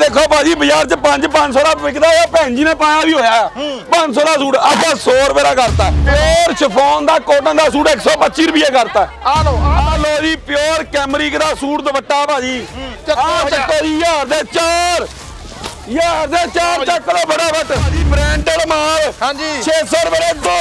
ਦੇਖੋ ਭਾਜੀ ਬਾਜ਼ਾਰ 'ਚ 5 500 ਦਾ ਵਿਕਦਾ ਹੋਇਆ ਭੈਣ ਜੀ ਨੇ ਪਾਇਆ ਵੀ ਹੋਇਆ 500 ਦਾ ਸੂਟ ਆਪਾਂ 100 ਰੁਪਏ ਦਾ ਕਰਤਾ। ਪਿਓਰ ਸ਼ਿਫੋਨ ਦਾ ਕੋਟਨ ਦਾ ਸੂਟ 125 ਰੁਪਏ ਕਰਤਾ। ਆ ਲਓ ਆ ਆ ਲੋ ਜੀ ਪਿਓਰ ਕੈਮਰਿਕ ਦਾ ਸੂਟ ਦੁਪੱਟਾ ਭਾਜੀ। ਆ। ਚੱਕੋ ਜੀ ਹਜ਼ਾਰ ਦੇ ਚਾਰ। ਹਜ਼ਾਰ ਦੇ ਚਾਰ ਚੱਕ ਲੋ ਫਟਾਫਟ। ਭਾਜੀ ਬ੍ਰਾਂਡਡ ਹਾਂਜੀ। 600 ਰੁਪਏ ਦੇ ਦੋ।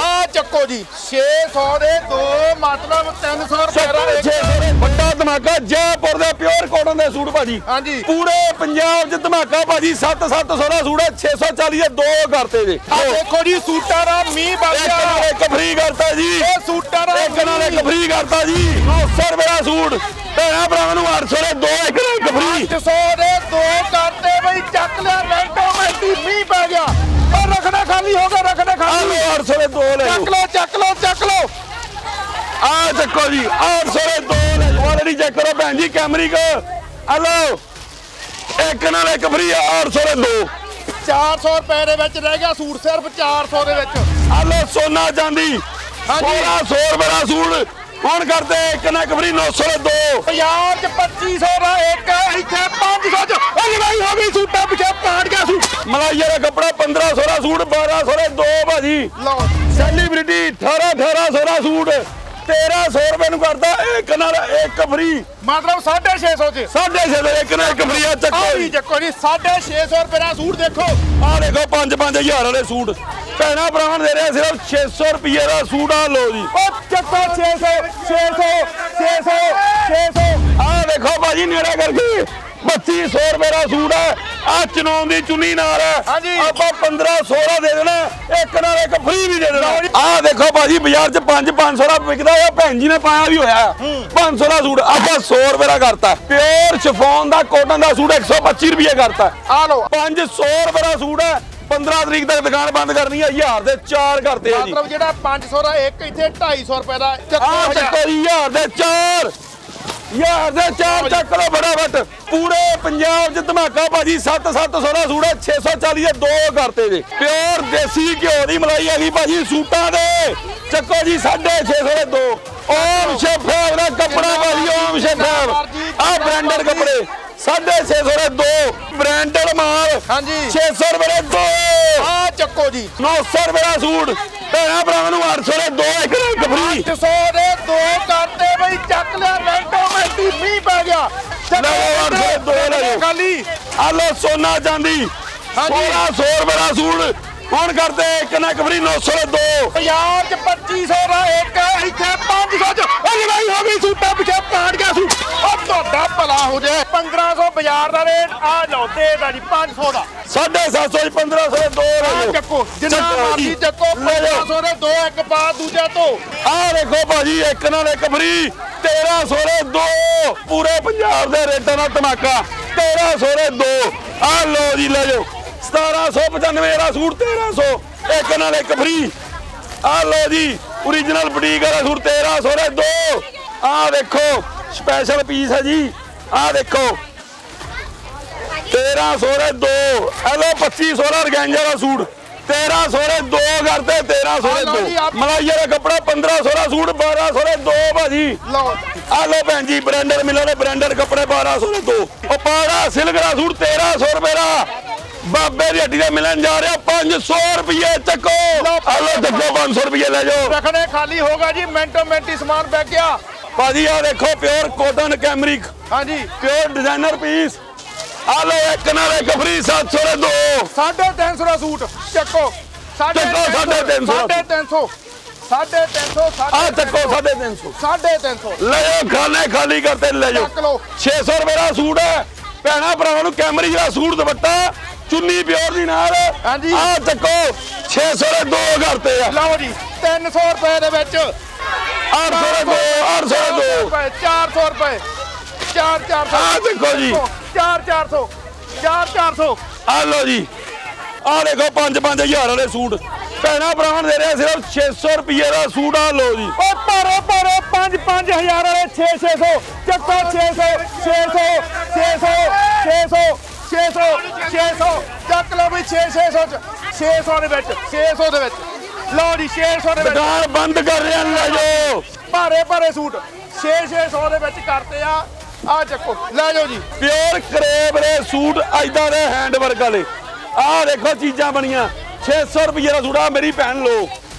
ਆ ਚੱਕੋ ਜੀ। 600 ਦੇ ਦੋ ਮਤਲਬ 300 ਰੁਪਏ ਦਾ ਇੱਕ 600 ਦੇ ਵੱਡਾ ਧਮਾਕਾ ਜੈਪੁਰ ਦੇ ਪਿਓਰ ਕੋਟਨ ਦੇ ਸੂਟ ਭਾਜੀ। ਹਾਂਜੀ। ਪੂਰੇ ਪੰਜਾਬ 'ਚ ਧਮਾਕਾ ਭਾਜੀ 7-700 ਦਾ ਸੂਟ ਹੈ 640 ਦੇ ਦੋ ਕਰਤੇ ਜੀ। ਆ ਦੇਖੋ ਜੀ ਸੂਟਾਂ ਦਾ ਮੀਂਹ ਵਗ ਇੱਕ ਨਾਲ ਗਿਆ ਇੱਕ ਫ੍ਰੀ ਕਰਤਾ ਜੀ। ਇਹ ਸੂਟਾਂ ਦਾ ਇੱਕ ਨਾਲ ਇੱਕ ਫ੍ਰੀ ਕਰਤਾ ਜੀ। 900 ਰੁਪਏ ਦਾ ਸੂਟ। ਭੈਣਾ ਭਰਾਵਾਂ ਨੂੰ 800 ਦੇ ਦੋ ਇੱਕ ਨਾਲ ਇੱਕ ਫ੍ਰੀ। 800 ਦੇ ਦੋ ਕਰਤੇ 800 ਦੇ ਦੋ ਲੈ ਚੱਕ ਲਓ ਚੱਕ ਲਓ ਚੱਕ ਲਓ। ਆ ਚੱਕੋ ਜੀ 800 ਦੇ ਦੋ ਲੈ ਕੁਆਲਿਟੀ ਚੈੱਕ ਕਰੋ ਭੈਣ ਜੀ ਕੈਮਰਿਕ ਆ ਲਓ। ਇੱਕ ਨਾਲ ਇੱਕ ਫ੍ਰੀ 800 ਦੇ। ਦੋ 400 ਰੁਪਏ ਦੇ ਵਿੱਚ ਰਹਿ ਗਿਆ ਸੂਟ ਸਿਰਫ 400 ਦੇ ਵਿੱਚ। ਲਓ ਸੋਨਾ ਚਾਂਦੀ। ਹਾਂਜੀ। 1600 ਰੁਪਏ ਦਾ ਸੂਟ। ਹੁਣ ਕਰਦੇ? ਇੱਕ ਨਾਲ ਇੱਕ ਫ੍ਰੀ 900 ਦੇ ਦੋ। ਬਾਜ਼ਾਰ 'ਚ 2500 ਦਾ ਇੱਕ ਇੱਥੇ 500 'ਚ। ਉਹ ਲੜਾਈ ਹੋ ਗਈ ਸੂਟਾਂ ਪਿੱਛੇ ਮਲਾਈਆ ਦਾ ਕੱਪੜਾ 1500 ਦਾ ਸੂਟ 1200 ਦੇ ਦੋ ਭਾਜੀ। ਲਓ। ਸੈਲੀਬ੍ਰਿਟੀ 18 1800 ਦਾ ਸੂਟ 1300 ਰੁਪਏ ਨੂੰ ਕਰਦਾ ਇੱਕ ਨਾਲ ਇੱਕ ਫ੍ਰੀ ਮਤਲਬ 650 'ਚ। ਸਾਢੇ ਛੇ ਦੇ ਇੱਕ ਨਾਲ ਇੱਕ ਫ੍ਰੀ ਆ ਆ ਚੱਕੋ ਵੀ ਜੀ। ਚੱਕੋ ਜੀ 650 ਰੁਪਏ ਦਾ ਸੂਟ ਦੇਖੋ। ਆ ਦੇਖੋ 5-5000 ਵਾਲੇ ਸੂਟ। ਭੈਣਾ ਭਰਾਵਾਂ ਦੇ ਰਹੇ ਸਿਰਫ 600 ਰੁਪਏ ਦਾ ਸੂਟ ਆ ਲੋ ਜੀ। ਉਹ ਚੱਕੋ 600 600 600 600 ਆ ਦੇਖੋ ਭਾਜੀ ਨੇੜੇ ਕਰਕੇ। 3200 ਰੁਪਏ ਦਾ ਸੂਟ ਹੈ। ਆ ਚਨੌਨ ਦੀ ਚੁੰਨੀ ਨਾਲ ਹੈ। ਆਪਾਂ 1500 ਦਾ ਦੇ ਦੇਣਾ ਇੱਕ ਨਾਲ ਇੱਕ ਫ੍ਰੀ ਵੀ ਦੇ ਦੇਣਾ। ਆ ਦੇਖੋ ਭਾਜੀ ਬਾਜ਼ਾਰ 'ਚ 5-500 ਦਾ ਵਿਕਦਾ ਹੋਇਆ ਭੈਣ ਜੀ ਨੇ ਪਾਇਆ ਵੀ ਹੋਇਆ। 500 ਦਾ ਸੂਟ ਆਪਾਂ 100 ਰੁਪਏ ਦਾ ਕਰਤਾ। ਪਿਓਰ ਸ਼ਿਫੋਨ ਦਾ ਕੋਟਨ ਦਾ ਸੂਟ 125 ਰੁਪਏ ਕਰਤਾ। ਆ ਲਓ। 500 ਰੁਪਏ ਦਾ ਸੂਟ ਹੈ। 15 ਤਰੀਕ ਤੱਕ ਦੁਕਾਨ ਬੰਦ ਕਰਨੀ ਹੈ 1000 ਦੇ 4 ਕਰਤੇ ਆ ਜੀ। ਮਤਲਬ ਜਿਹੜਾ 500 ਦਾ ਇੱਕ ਇੱਥੇ 250 ਰੁਪਏ ਦਾ ਚੱਕੋ ਹਜ਼ਾਰ। ਜੀ 1000 ਦੇ 4 1000 ਦੇ 4 ਚੱਕ ਲੋ ਫਟਾਫਟ। ਪੂਰੇ ਪੰਜਾਬ 'ਚ ਧਮਾਕਾ ਭਾਜੀ 7-700 ਦਾ ਸੂਟ ਹੈ 640 ਦੇ ਦੋ ਕਰਤੇ ਜੀ। ਪਿਓਰ ਦੇਸੀ ਘਿਓ ਦੀ ਮਲਾਈ ਹੈਗੀ ਭਾਜੀ ਸੂਟਾਂ ਦੇ। ਚੱਕੋ ਜੀ 650 ਦੇ ਦੋ। ਓਮ ਸ਼ੇਫਾਬ ਦਾ ਕੱਪੜਾ ਭਾਜੀ ਓਮ ਸ਼ੇਫਾਬ ਆ ਬ੍ਰਾਂਡਡ ਕੱਪੜੇ। 650 ਦੇ ਦੋ। ਬ੍ਰਾਂਡਡ ਮਾਲ। ਹਾਂਜੀ। 600 ਰੁਪਏ ਦੇ ਦੋ। ਆ ਚੱਕੋ ਜੀ। 900 ਰੁਪਏ ਦਾ ਸੂਟ। ਭੈਣਾ ਭਰਾਵਾਂ ਨੂੰ 800 ਦੇ ਦੋ ਇੱਕ ਇੱਕ ਫ੍ਰੀ 800 ਦੇ ਦੋ ਕਰਤੇ ਬਈ ਚੱਕ ਲਿਆ ਮਿੰਟੋ ਮਿੰਟੀ ਚੱਕੋ ਲਓ ਅੱਠ ਸੌ ਦੇ ਦੋ ਲੈ। ਖਾਲੀ ਆ ਲੋ ਸੋਨਾ ਚਾਂਦੀ। ਹਾਂਜੀ। 1600 ਰੁਪਏ ਦਾ ਸੂਟ ਹੁਣ ਕਰਦੇ ਇੱਕ ਨਾ ਇੱਕ ਫਰੀ 900 ਦੇ ਦੋ। ਬਾਜ਼ਾਰ 'ਚ 2500 ਦਾ ਇੱਕ ਇੱਥੇ 500 'ਚ। ਉਹ ਲੜਾਈ ਹੋ ਗਈ ਸੂਟਾਂ ਪਿੱਛੇ ਪਾੜ ਗਿਆ ਸੂਟ। ਉਹ ਤੁਹਾਡਾ ਭਲਾ ਹੋ ਜਾਏ 1500 ਬਾਜ਼ਾਰ ਦਾ ਰੇਟ ਆ ਲਓ ਦੇਦਾ ਜੀ 500 ਦਾ। 750 1500 ਦੇ ਦੋ ਲੈ ਜਾਓ ਚੱਕੋ ਜਿੰਨਾ ਮਰਜ਼ੀ ਜੀ। ਚੱਕੋ ਲੈ ਜਾਓ। 1500 ਦੇ ਦੋ ਇੱਕ ਪਾ ਦੂਜਾ ਤੋਂ ਆ ਦੇਖੋ ਭਾਜੀ ਇੱਕ ਨਾਲ ਇੱਕ ਫਰੀ 1300 ਦੇ ਦੋ ਪੂਰੇ ਪੰਜਾਬ ਦੇ ਰੇਟਾਂ ਦਾ ਧਮਾਕਾ। 1300 ਦੇ ਦੋ। ਆ ਲੋ ਜੀ, ਲੈ ਜਾਓ। 1795 ਦਾ ਸੂਟ 1300 ਇੱਕ ਨਾਲ ਇੱਕ ਫਰੀ ਆ ਲੋ ਜੀ origignal ਬੁਟੀਕ ਵਾਲਾ ਸੂਟ 1300 ਦੇ ਦੋ। ਆ ਦੇਖੋ ਸਪੈਸ਼ਲ ਪੀਸ ਹੈ ਜੀ। ਆ ਦੇਖੋ। 1300 ਦੇ ਦੋ। ਇਹ ਲੋ 2500 ਦਾ ਰਗੈਂਜਾ ਦਾ ਸੂਟ। 1300 ਦੇ ਦੋ ਕਰਤੇ 1300 ਦੇ ਲਓ ਜੀ, ਦੋ ਆਪ- ਮਲਾਈਆ ਦਾ ਕੱਪੜਾ 1500 ਦਾ ਸੂਟ 1200 ਦੇ ਦੋ ਭਾਜੀ। ਲਓ। ਆ ਲੋ ਭੈਣ ਜੀ ਬ੍ਰਾਂਡਡ ਮਿਲੋ ਨੇ ਬ੍ਰਾਂਡਡ ਕੱਪੜੇ 1200 ਦੇ ਦੋ। ਉਹ ਪਾੜਾ ਸਿਲਕ ਦਾ ਸੂਟ 1300 ਰੁਪਏ ਦਾ। ਬਾਬੇ ਦੀ ਹੱਡੀ ਦਾ ਮਿਲਣ ਜਾ ਰਿਹਾ 500 ਰੁਪਏ ਚੱਕੋ। ਆ ਲੋ ਚੱਕੋ 500 ਰੁਪਏ ਲੈ ਜਾਓ। ਰੱਖਣੇ ਖਾਲੀ ਹੋਗਾ ਜੀ ਮਿੰਟੋ ਮਿੰਟੀ ਸਮਾਨ ਪੈ ਗਿਆ। ਭਾਜੀ ਆ ਦੇਖੋ ਪਿਓਰ ਕੋਟਨ ਕੈਮਰਿਕ ਹਾਂਜੀ। ਪਿਓਰ ਡਿਜ਼ਾਈਨਰ ਪੀਸ ਆ ਲੋ ਇੱਕ ਨਾਲ ਇੱਕ ਫ੍ਰੀ 700 ਦੇ। ਦੋ 350 ਦਾ ਸੂਟ। ਚੱਕੋ। ਚੱਕੋ, ਸਾਢੇ ਤਿੰਨ ਸੌ। 350 350 ਆ ਚੱਕੋ 350 350 ਲੈ ਜਾਓ ਖਾਣੇ ਖਾਲੀ ਕਰਤੇ ਲੈ ਜਾਓ। ਚੱਕ ਲਓ। 600 ਰੁਪਏ ਦਾ ਸੂਟ ਹੈ। ਭੈਣਾ ਭਰਾਵਾਂ ਨੂੰ ਕੈਮਰਿਕ ਦਾ ਸੂਟ ਦੁਪੱਟਾ ਚੁੰਨੀ ਪਿਓਰ ਦੀ ਨਾਲ। ਹਾਂਜੀ। ਆ ਚੱਕੋ 600 ਦੇ ਦੋ ਕਰਤੇ ਆ। ਲਓ ਜੀ 300 ਰੁਪਏ ਦੇ ਵਿੱਚ। 800 ਦੇ ਦੋ 800 ਦੇ ਦੋ। 400 ਰੁਪਏ 4 400 ਆਹ ਦੇਖੋ ਜੀ। 4 400 4 400 ਆ ਲਓ ਜੀ। ਆ ਦੇਖੋ 5 5000 ਵਾਲੇ ਸੂਟ। ਭੈਣਾ ਭਰਾਵਾਂ ਦੇ ਰਿਹਾ ਸਿਰਫ 600 ਰੁਪਏ ਦਾ ਸੂਟ ਆ ਲਓ ਜੀ। ਓ ਪਾਰੋ ਪਾਰੋ 5 5000 ਵਾਲੇ 6 600 ਚੱਕੋ 600 600 600 600 600 600 ਚੱਕ ਲਓ ਵੀ 6 600 ਚ। 600 ਦੇ ਵਿੱਚ 600 ਦੇ ਵਿੱਚ। ਲਓ ਜੀ 600 ਦੇ ਵਿੱਚ। ਦੁਕਾਨ ਬੰਦ ਕਰ ਰਿਆ ਲੈ ਜਾਓ। ਭਾਰੇ ਭਾਰੇ ਸੂਟ। 6 600 ਦੇ ਵਿੱਚ ਕਰਤੇ ਆ। ਆ ਚੱਕੋ ਲੈ ਜਾਓ ਜੀ। ਪਿਓਰ ਕਰੇਬ ਦੇ ਸੂਟ ਐਦਾਂ ਦੇ ਹੈਂਡ ਵਰਕ ਵਾਲੇ। ਆਹ ਦੇਖੋ ਚੀਜ਼ਾਂ ਬਣੀਆਂ। 600 ਰੁਪਏ ਦਾ ਸੂਟ ਮੇਰੀ ਭੈਣ ਲੋ